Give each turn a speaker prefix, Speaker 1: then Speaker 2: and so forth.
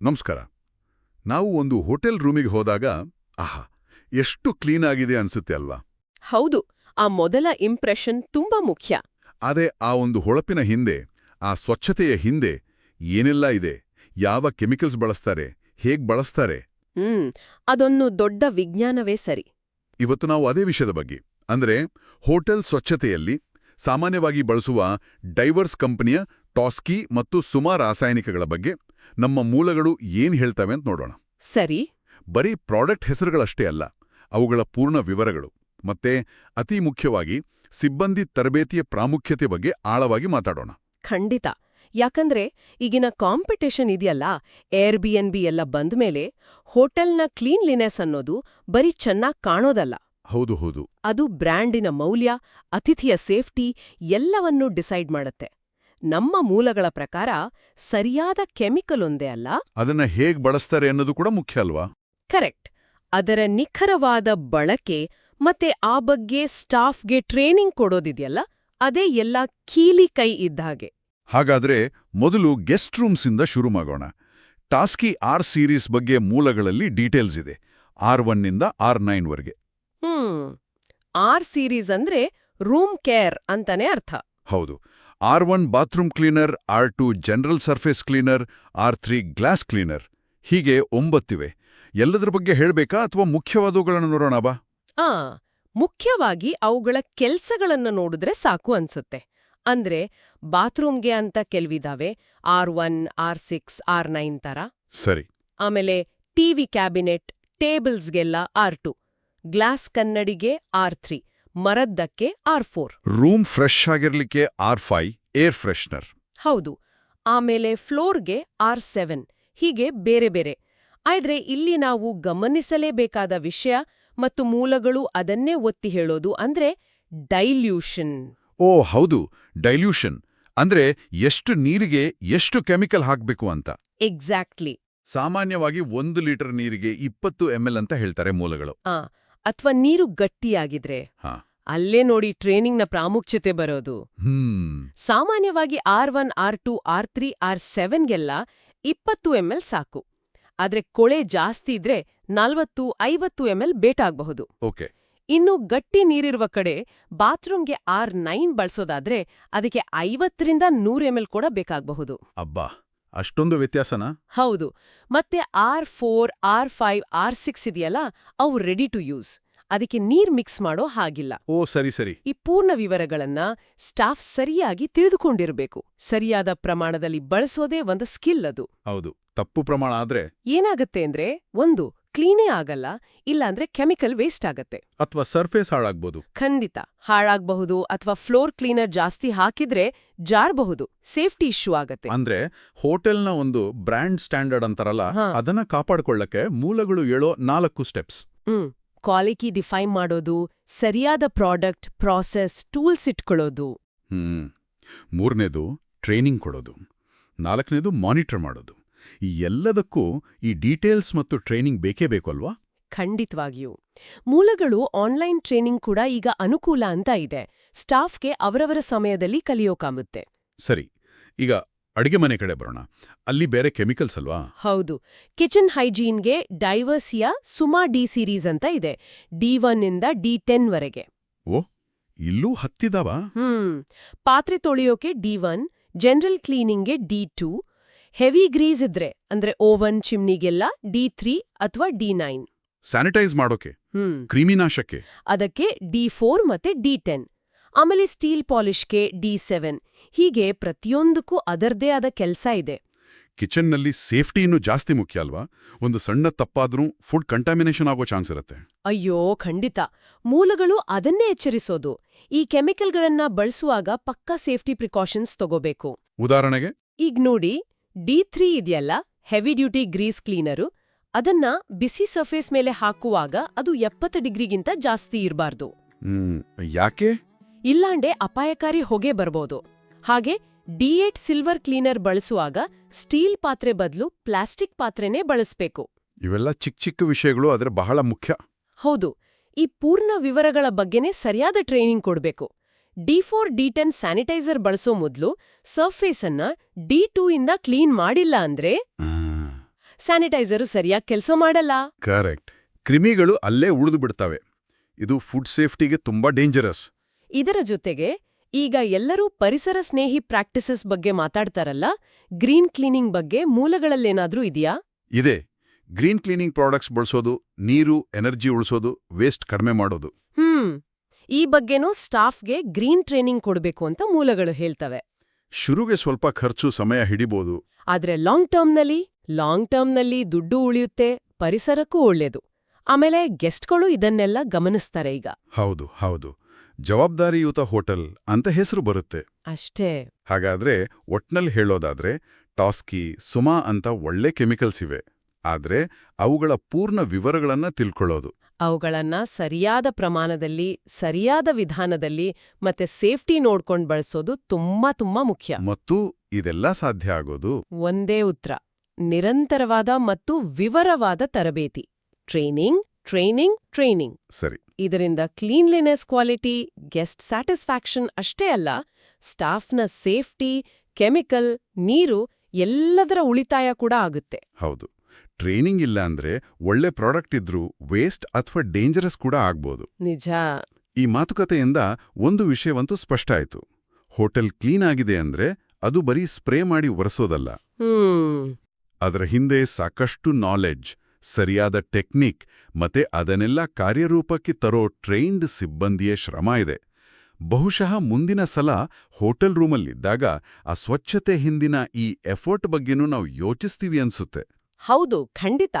Speaker 1: ನಮಸ್ಕಾರ. ನಾವು ಒಂದು ಹೋಟೆಲ್ ರೂಮಿಗೆ ಹೋದಾಗ ಆಹಾ ಎಷ್ಟು ಕ್ಲೀನ್ ಆಗಿದೆ ಅನ್ಸುತ್ತೆ ಅಲ್ಲ
Speaker 2: ಹೌದು ಆ ಮೊದಲ ಇಂಪ್ರೆಷನ್ ತುಂಬಾ ಮುಖ್ಯ.
Speaker 1: ಅದೇ ಆ ಒಂದು ಹೊಳಪಿನ ಹಿಂದೆ ಆ ಸ್ವಚ್ಛತೆಯ ಹಿಂದೆ ಏನೆಲ್ಲ ಇದೆ? ಯಾವ ಕೆಮಿಕಲ್ಸ್ ಬಳಸ್ತಾರೆ? ಹೇಗ್ ಬಳಸ್ತಾರೆ?
Speaker 2: ಹ್ಮ್ ಅದೊಂದು ದೊಡ್ಡ ವಿಜ್ಞಾನವೇ ಸರಿ.
Speaker 1: ಇವತ್ತು ನಾವು ಅದೇ ವಿಷಯದ ಬಗ್ಗೆ ಅಂದ್ರೆ ಹೋಟೆಲ್ ಸ್ವಚ್ಛತೆಯಲ್ಲಿ ಸಾಮಾನ್ಯವಾಗಿ ಬಳಸುವ ಡೈವರ್ಸ್ ಕಂಪನಿಯ ಟಾಸ್ಕಿ ಮತ್ತು ಸುಮಾ ರಾಸಾಯನಿಕಗಳ ಬಗ್ಗೆ ನಮ್ಮ ಮೂಲಗಳು ಏನ್ ಹೇಳ್ತವೆ ಅಂತ ನೋಡೋಣ.
Speaker 2: ಸರಿ.
Speaker 1: ಬರೀ ಪ್ರಾಡಕ್ಟ್ ಹೆಸರುಗಳಷ್ಟೇ ಅಲ್ಲ ಅವುಗಳ ಪೂರ್ಣ ವಿವರಗಳು ಮತ್ತೆ ಅತಿ ಮುಖ್ಯವಾಗಿ ಸಿಬ್ಬಂದಿ ತರಬೇತಿಯ ಪ್ರಾಮುಖ್ಯತೆ ಬಗ್ಗೆ ಆಳವಾಗಿ ಮಾತಾಡೋಣ.
Speaker 2: ಖಂಡಿತ. ಯಾಕಂದ್ರೆ ಈಗಿನ ಕಾಂಪಿಟೇಷನ್ ಇದೆಯಲ್ಲ ಏರ್ ಬಿ ಎನ್ ಬಿ ಎಲ್ಲ ಬಂದ್ಮೇಲೆ ಹೋಟೆಲ್ನ ಕ್ಲೀನ್ಲಿನೆಸ್ ಅನ್ನೋದು ಬರೀ ಚೆನ್ನಾಗ್ ಕಾಣೋದಲ್ಲ.
Speaker 1: ಹೌದು ಹೌದು.
Speaker 2: ಅದು ಬ್ರ್ಯಾಂಡಿನ ಮೌಲ್ಯ ಅತಿಥಿಯ ಸೇಫ್ಟಿ ಎಲ್ಲವನ್ನೂ ಡಿಸೈಡ್ ಮಾಡತ್ತೆ. ನಮ್ಮ ಮೂಲಗಳ ಪ್ರಕಾರ ಸರಿಯಾದ ಕೆಮಿಕಲ್ ಒಂದೇ ಅಲ್ಲ.
Speaker 1: ಅದನ್ನ ಹೇಗ್ ಬಳಸ್ತಾರೆ ಅನ್ನೋದು ಕೂಡ ಮುಖ್ಯ ಅಲ್ವಾ?
Speaker 2: ಕರೆಕ್ಟ್. ಅದರ ನಿಖರವಾದ ಬಳಕೆ ಮತ್ತೆ ಆ ಬಗ್ಗೆ ಸ್ಟಾಫ್ಗೆ ಟ್ರೈನಿಂಗ್ ಕೊಡೋದಿದೆಯಲ್ಲ ಅದೇ ಎಲ್ಲ ಕೀಲಿ ಕೈ ಇದ್ದ ಹಾಗೆ.
Speaker 1: ಹಾಗಾದ್ರೆ ಮೊದಲು ಗೆಸ್ಟ್ ರೂಮ್ಸಿಂದ ಶುರು ಮಾಡೋಣ. ಟಾಸ್ಕಿ ಆರ್ ಸೀರೀಸ್ ಬಗ್ಗೆ ಮೂಲಗಳಲ್ಲಿ ಡೀಟೇಲ್ಸ್ ಇದೆ. ಆರ್ ಒನ್ನಿಂದ ಆರ್ ನೈನ್ವರೆಗೆ
Speaker 2: ಹ್ಮ್. ಆರ್ ಸೀರೀಸ್ ಅಂದ್ರೆ ರೂಮ್ ಕೇರ್ ಅಂತಾನೆ ಅರ್ಥ.
Speaker 1: ಹೌದು. R one bathroom cleaner R two general surface cleaner R three glass cleaner. ಹೀಗೆ ಒಂಬತ್ತಿವೆ. ಎಲ್ಲದರ ಬಗ್ಗೆ ಹೇಳಬೇಕಾ ಅಥವಾ ಮುಖ್ಯವಾದವುಗಳನ್ನು ನೋಡೋಣ ಬಾ.
Speaker 2: ಆ ಮುಖ್ಯವಾಗಿ ಅವುಗಳ ಕೆಲಸಗಳನ್ನು ನೋಡಿದ್ರೆ ಸಾಕು ಅನ್ಸುತ್ತೆ. ಅಂದ್ರೆ ಬಾತ್ರೂಮ್ಗೆ ಅಂತ ಕೆಲ್ವಿದಾವೆ R one R six R nine ತರ.
Speaker 1: ಸರಿ.
Speaker 2: ಆಮೇಲೆ ಟಿವಿ ಕ್ಯಾಬಿನೆಟ್ ಟೇಬಲ್ಸ್ಗೆಲ್ಲ ಆರ್ ಟು ಗ್ಲಾಸ್ ಕನ್ನಡಿಗೆ ಆರ್ ತ್ರೀ ಮರದ್ದಕ್ಕೆ ಆರ್ ಫೋರ್.
Speaker 1: ರೂಮ್ ಫ್ರೆಶ್ ಆಗಿರ್ಲಿಕ್ಕೆ ಆರ್ ಫೈವ್ ಏರ್ ಫ್ರೆಶ್ನರ್.
Speaker 2: ಹೌದು ಆಮೇಲೆ ಫ್ಲೋರ್ಗೆ ಆರ್ ಸೆವೆನ್ ಹೀಗೆ ಬೇರೆ ಬೇರೆ. ಆದ್ರೆ ಇಲ್ಲಿ ನಾವು ಗಮನಿಸಲೇಬೇಕಾದ ವಿಷಯ ಮತ್ತು ಮೂಲಗಳು ಅದನ್ನೇ ಒತ್ತಿ ಹೇಳೋದು ಅಂದ್ರೆ ಡೈಲ್ಯೂಷನ್.
Speaker 1: ಓ ಹೌದು ಡೈಲ್ಯೂಷನ್. ಅಂದ್ರೆ ಎಷ್ಟು ನೀರಿಗೆ ಎಷ್ಟು ಕೆಮಿಕಲ್ ಹಾಕ್ಬೇಕು ಅಂತ.
Speaker 2: ಎಕ್ಸಾಕ್ಟ್ಲಿ.
Speaker 1: ಸಾಮಾನ್ಯವಾಗಿ ಒಂದು ಲೀಟರ್ ನೀರಿಗೆ ಇಪ್ಪತ್ತು ಎಂ ಅಂತ ಹೇಳ್ತಾರೆ ಮೂಲಗಳು.
Speaker 2: ಅಥವಾ ನೀರು ಗಟ್ಟಿಯಾಗಿದ್ರೆ
Speaker 1: ಹಾ.
Speaker 2: ಅಲ್ಲೇ ನೋಡಿ ಟ್ರೈನಿಂಗ್ನ ಪ್ರಾಮುಖ್ಯತೆ ಬರೋದು. ಸಾಮಾನ್ಯವಾಗಿ R one R two R three R ಸೆವೆನ್ಗೆಲ್ಲ ಇಪ್ಪತ್ತು ಎಂಎಲ್ ಸಾಕು. ಆದ್ರೆ ಕೊಳೆ ಜಾಸ್ತಿ ಇದ್ರೆ ನಲ್ವತ್ತು ಐವತ್ತು ಎಂ ಎಲ್
Speaker 1: ಓಕೆ.
Speaker 2: ಇನ್ನು ಗಟ್ಟಿ ನೀರಿರುವ ಕಡೆ ಬಾತ್ರೂಮ್ಗೆ ಆರ್ ನೈನ್ ಬಳಸೋದಾದ್ರೆ ಅದಕ್ಕೆ ಐವತ್ತರಿಂದ ನೂರು ಎಂಎಲ್ ಕೂಡ ಬೇಕಾಗಬಹುದು.
Speaker 1: ಅಬ್ಬಾ. ಅಷ್ಟೊಂದು ವ್ಯತ್ಯಾಸನಾ?
Speaker 2: ಹೌದು. ಮತ್ತೆ R four R five R six ಇದೆಯಲ್ಲ ಅವು ರೆಡಿ ಟು ಯೂಸ್ ಅದಕ್ಕೆ ನೀರ್ ಮಿಕ್ಸ್ ಮಾಡೋ ಹಾಗಿಲ್ಲ.
Speaker 1: ಓ ಸರಿ ಸರಿ.
Speaker 2: ಈ ಪೂರ್ಣ ವಿವರಗಳನ್ನ ಸ್ಟಾಫ್ ಸರಿಯಾಗಿ ತಿಳಿದುಕೊಂಡಿರಬೇಕು. ಸರಿಯಾದ ಪ್ರಮಾಣದಲ್ಲಿ ಬಳಸೋದೇ ಒಂದು ಸ್ಕಿಲ್ ಅದು.
Speaker 1: ಹೌದು. ತಪ್ಪು ಪ್ರಮಾಣ ಆದ್ರೆ?
Speaker 2: ಏನಾಗತ್ತೆ ಅಂದ್ರೆ ಒಂದು ಕ್ಲೀನೇ ಆಗಲ್ಲ ಇಲ್ಲಾಂದ್ರೆ ಕೆಮಿಕಲ್ ವೇಸ್ಟ್ ಆಗತ್ತೆ.
Speaker 1: ಅಥವಾ ಸರ್ಫೇಸ್ ಹಾಳಾಗ್ಬೋದು.
Speaker 2: ಖಂಡಿತ. ಹಾಳಾಗಬಹುದು ಅಥವಾ ಫ್ಲೋರ್ ಕ್ಲೀನರ್ ಜಾಸ್ತಿ ಹಾಕಿದ್ರೆ ಜಾರಬಹುದು. ಸೇಫ್ಟಿ ಇಶ್ಯೂ ಆಗತ್ತೆ.
Speaker 1: ಅಂದ್ರೆ ಹೋಟೆಲ್ನ ಒಂದು ಬ್ರ್ಯಾಂಡ್ ಸ್ಟ್ಯಾಂಡರ್ಡ್ ಅಂತಾರಲ್ಲ. ಅದನ್ನ ಕಾಪಾಡ್ಕೊಳ್ಳಕ್ಕೆ ಮೂಲಗಳು ಹೇಳೋ ನಾಲ್ಕು ಸ್ಟೆಪ್ಸ್.
Speaker 2: ಹ್ಮ್. ಕ್ವಾಲಿಟಿ ಡಿಫೈನ್ ಮಾಡೋದು ಸರಿಯಾದ ಪ್ರಾಡಕ್ಟ್ ಪ್ರಾಸೆಸ್ ಟೂಲ್ಸ್ ಇಟ್ಕೊಳ್ಳೋದು.
Speaker 1: ಹ್ಮ್. ಮೂರನೇದು ಟ್ರೈನಿಂಗ್ ಕೊಡೋದು. ನಾಲ್ಕನೇದು ಮಾನಿಟರ್ ಮಾಡೋದು. ಈ ಎಲ್ಲದಕ್ಕೂ ಈ ಡೀಟೇಲ್ಸ್ ಮತ್ತು ಟ್ರೈನಿಂಗ್ ಬೇಕೇ ಬೇಕಲ್ವಾ? ಅಲ್ವಾ
Speaker 2: ಖಂಡಿತವಾಗಿಯೂ. ಮೂಲಗಳು ಆನ್ಲೈನ್ ಟ್ರೈನಿಂಗ್ ಕೂಡ ಈಗ ಅನುಕೂಲ ಅಂತ ಇದೆ. ಸ್ಟಾಫ್ಗೆ ಅವರವರ ಸಮಯದಲ್ಲಿ ಕಲಿಯೋಕಾಗುತ್ತೆ.
Speaker 1: ಸರಿ. ಈಗ ಅಡಿಗೆ ಮನೆ ಕಡೆ ಬರೋಣ. ಅಲ್ಲಿ ಬೇರೆ ಕೆಮಿಕಲ್ಸ್ ಅಲ್ವಾ?
Speaker 2: ಹೌದು. ಕಿಚನ್ ಹೈಜೀನ್ಗೆ ಡೈವರ್ಸಿಯಾ ಸುಮಾ ಡಿ ಸೀರೀಸ್ ಅಂತ ಇದೆ. ಡಿ ಒನ್ ಇಂದ ಡಿ ಟೆನ್ ವರೆಗೆ.
Speaker 1: ಓ ಇಲ್ಲೂ ಹತ್ತಿದಾವ?
Speaker 2: ಹ್ಮ್. ಪಾತ್ರೆ ತೊಳೆಯೋಕೆ ಡಿ ಒನ್ ಜನರಲ್ ಕ್ಲೀನಿಂಗ್ಗೆ ಡಿ ಟೂ ಹೆವಿ ಗ್ರೀಸ್ ಇದ್ರೆ ಅಂದ್ರೆ ಓವನ್ ಚಿಮ್ನಿಗೆಲ್ಲ ಡಿ ತ್ರೀ ಅಥವಾ ಡಿ ನೈನ್.
Speaker 1: ಸ್ಯಾನಿಟೈಸ್ ಮಾಡೋಕೆ ಕ್ರಿಮಿನಾಶಕ್ಕೆ.
Speaker 2: ಅದಕ್ಕೆ ಡಿ ಫೋರ್ ಮತ್ತೆ ಡಿ ಟೆನ್. ಆಮೇಲೆ ಸ್ಟೀಲ್ ಪಾಲಿಷ್ಗೆ ಡಿ ಸೆವೆನ್. ಹೀಗೆ ಪ್ರತಿಯೊಂದಕ್ಕೂ ಅದರದೇ ಆದ ಕೆಲಸ ಇದೆ.
Speaker 1: ಕಿಚನ್ನಲ್ಲಿ ಸೇಫ್ಟಿ ಇನ್ನೂ ಜಾಸ್ತಿ ಮುಖ್ಯ ಅಲ್ವಾ? ಒಂದು ಸಣ್ಣ ತಪ್ಪಾದ್ರೂ ಫುಡ್ ಕಂಟಾಮಿನೇಷನ್ ಆಗೋ ಚಾನ್ಸ್ ಇರುತ್ತೆ.
Speaker 2: ಅಯ್ಯೋ ಖಂಡಿತ. ಮೂಲಗಳು ಅದನ್ನೇ ಎಚ್ಚರಿಸೋದು. ಈ ಕೆಮಿಕಲ್ಗಳನ್ನ ಬಳಸುವಾಗ ಪಕ್ಕಾ ಸೇಫ್ಟಿ ಪ್ರಿಕಾಷನ್ಸ್ ತಗೋಬೇಕು.
Speaker 1: ಉದಾಹರಣೆಗೆ?
Speaker 2: ಈಗ ನೋಡಿ ಡಿ ತ್ರೀ ಇದೆಯಲ್ಲ ಹೆವಿ ಡ್ಯೂಟಿ ಗ್ರೀಸ್ ಕ್ಲೀನರು ಅದನ್ನ ಬಿಸಿ ಸರ್ಫೇಸ್ ಮೇಲೆ ಹಾಕುವಾಗ ಅದು ಎಪ್ಪತ್ತು ಡಿಗ್ರಿಗಿಂತ ಜಾಸ್ತಿ ಇರಬಾರ್ದು.
Speaker 1: ಯಾಕೆ?
Speaker 2: ಇಲ್ಲಾಂಡೆ ಅಪಾಯಕಾರಿ ಹೊಗೆ ಬರ್ಬೋದು. ಹಾಗೆ ಡಿ ಏಟ್ ಸಿಲ್ವರ್ ಕ್ಲೀನರ್ ಬಳಸುವಾಗ ಸ್ಟೀಲ್ ಪಾತ್ರೆ ಬದಲು ಪ್ಲಾಸ್ಟಿಕ್ ಪಾತ್ರೆನೇ ಬಳಸಬೇಕು.
Speaker 1: ಇವೆಲ್ಲ ಚಿಕ್ಕ ಚಿಕ್ಕ ವಿಷಯಗಳು ಆದರೆ ಬಹಳ ಮುಖ್ಯ.
Speaker 2: ಹೌದು ಈ ಪೂರ್ಣ ವಿವರಗಳ ಬಗ್ಗೆನೇ ಸರಿಯಾದ ಟ್ರೈನಿಂಗ್ ಕೊಡ್ಬೇಕು. D four D ten sanitiser ಬಳಸೋ ಮೊದ್ಲು ಸರ್ಫೇಸ್ ಅನ್ನ ಡಿ ಟೂ ಇಂದ ಕ್ಲೀನ್ ಮಾಡಿಲ್ಲ ಅಂದ್ರೆ ಸ್ಯಾನಿಟೈಸರು ಸರಿಯಾಗಿ ಕೆಲಸ ಮಾಡಲ್ಲ.
Speaker 1: ಕರೆಕ್ಟ್. ಕ್ರಿಮಿಗಳು ಅಲ್ಲೇ ಉಳಿದು ಬಿಡ್ತವೆ. ಇದು ಫುಡ್ ಸೇಫ್ಟಿಗೆ ತುಂಬಾ ಡೇಂಜರಸ್.
Speaker 2: ಇದರ ಜೊತೆಗೆ ಈಗ ಎಲ್ಲರೂ ಪರಿಸರ ಸ್ನೇಹಿ ಪ್ರಾಕ್ಟಿಸಸ್ ಬಗ್ಗೆ ಮಾತಾಡ್ತಾರಲ್ಲ ಗ್ರೀನ್ ಕ್ಲೀನಿಂಗ್ ಬಗ್ಗೆ ಮೂಲಗಳಲ್ಲೇನಾದ್ರೂ ಇದೆಯಾ?
Speaker 1: ಇದೆ. ಗ್ರೀನ್ ಕ್ಲೀನಿಂಗ್ ಪ್ರಾಡಕ್ಟ್ಸ್ ಬಳಸೋದು ನೀರು ಎನರ್ಜಿ ಉಳಿಸೋದು ವೇಸ್ಟ್ ಕಡಿಮೆ ಮಾಡೋದು.
Speaker 2: ಹ್ಮ್. ಈ ಬಗ್ಗೆನೂ ಸ್ಟಾಫ್ಗೆ ಗ್ರೀನ್ ಟ್ರೈನಿಂಗ್ ಕೊಡಬೇಕು ಅಂತ ಮೂಲಗಳು ಹೇಳ್ತವೆ.
Speaker 1: ಶುರುಗೆ ಸ್ವಲ್ಪ ಖರ್ಚು ಸಮಯ ಹಿಡಿಬೋದು.
Speaker 2: ಆದ್ರೆ ಲಾಂಗ್ ಟರ್ಮ್ನಲ್ಲಿ ಲಾಂಗ್ ಟರ್ಮ್ನಲ್ಲಿ ದುಡ್ಡು ಉಳಿಯುತ್ತೆ ಪರಿಸರಕ್ಕೂ ಒಳ್ಳೇದು. ಆಮೇಲೆ ಗೆಸ್ಟ್ಗಳು ಇದನ್ನೆಲ್ಲ ಗಮನಿಸ್ತಾರೆ ಈಗ.
Speaker 1: ಹೌದು ಹೌದು. ಜವಾಬ್ದಾರಿಯುತ ಹೋಟೆಲ್ ಅಂತ ಹೆಸರು ಬರುತ್ತೆ.
Speaker 2: ಅಷ್ಟೇ.
Speaker 1: ಹಾಗಾದ್ರೆ ಒಟ್ನಲ್ಲಿ ಹೇಳೋದಾದ್ರೆ ಟಾಸ್ಕಿ ಸುಮಾ ಅಂತ ಒಳ್ಳೆ ಕೆಮಿಕಲ್ಸ್ ಇವೆ. ಆದ್ರೆ ಅವುಗಳ ಪೂರ್ಣ ವಿವರಗಳನ್ನ ತಿಳ್ಕೊಳ್ಳೋದು.
Speaker 2: ಅವುಗಳನ್ನ ಸರಿಯಾದ ಪ್ರಮಾಣದಲ್ಲಿ ಸರಿಯಾದ ವಿಧಾನದಲ್ಲಿ ಮತ್ತೆ ಸೇಫ್ಟಿ ನೋಡ್ಕೊಂಡು ಬಳಸೋದು ತುಂಬಾ ತುಂಬಾ ಮುಖ್ಯ.
Speaker 1: ಮತ್ತು ಇದೆಲ್ಲ ಸಾಧ್ಯ ಆಗೋದು?
Speaker 2: ಒಂದೇ ಉತ್ತರ. ನಿರಂತರವಾದ ಮತ್ತು ವಿವರವಾದ ತರಬೇತಿ. Training training training.
Speaker 1: ಸರಿ.
Speaker 2: ಇದರಿಂದ ಕ್ಲೀನ್ಲಿನೆಸ್ ಕ್ವಾಲಿಟಿ ಗೆಸ್ಟ್ ಸ್ಯಾಟಿಸ್ಫ್ಯಾಕ್ಷನ್ ಅಷ್ಟೇ ಅಲ್ಲ ಸ್ಟಾಫ್ನ ಸೇಫ್ಟಿ ಕೆಮಿಕಲ್ ನೀರು ಎಲ್ಲದರ ಉಳಿತಾಯ ಕೂಡ ಆಗುತ್ತೆ.
Speaker 1: ಹೌದು. ಟ್ರೈನಿಂಗ್ ಇಲ್ಲ ಅಂದ್ರೆ ಒಳ್ಳೆ ಪ್ರಾಡಕ್ಟ್ ಇದ್ರೂ ವೇಸ್ಟ್ ಅಥವಾ ಡೇಂಜರಸ್ ಕೂಡ ಆಗ್ಬೋದು.
Speaker 2: ನಿಜ.
Speaker 1: ಈ ಮಾತುಕತೆಯಿಂದ ಒಂದು ವಿಷಯವಂತೂ ಸ್ಪಷ್ಟ ಆಯ್ತು. ಹೋಟೆಲ್ ಕ್ಲೀನ್ ಆಗಿದೆ ಅಂದ್ರೆ ಅದು ಬರೀ ಸ್ಪ್ರೇ ಮಾಡಿ ಒರೆಸೋದಲ್ಲ. ಅದರ ಹಿಂದೆ ಸಾಕಷ್ಟು ನಾಲೆಡ್ಜ್ ಸರಿಯಾದ ಟೆಕ್ನಿಕ್ ಮತ್ತೆ ಅದನ್ನೆಲ್ಲ ಕಾರ್ಯರೂಪಕ್ಕೆ ತರೋ ಟ್ರೈನ್ಡ್ ಸಿಬ್ಬಂದಿಯ ಶ್ರಮ ಇದೆ. ಬಹುಶಃ ಮುಂದಿನ ಸಲ ಹೋಟೆಲ್ ರೂಮಲ್ಲಿದ್ದಾಗ ಆ ಸ್ವಚ್ಛತೆ ಹಿಂದಿನ ಈ ಎಫರ್ಟ್ ಬಗ್ಗೆನೂ ನಾವು ಯೋಚಿಸ್ತೀವಿ ಅನ್ಸುತ್ತೆ.
Speaker 2: ಹೌದು ಖಂಡಿತ.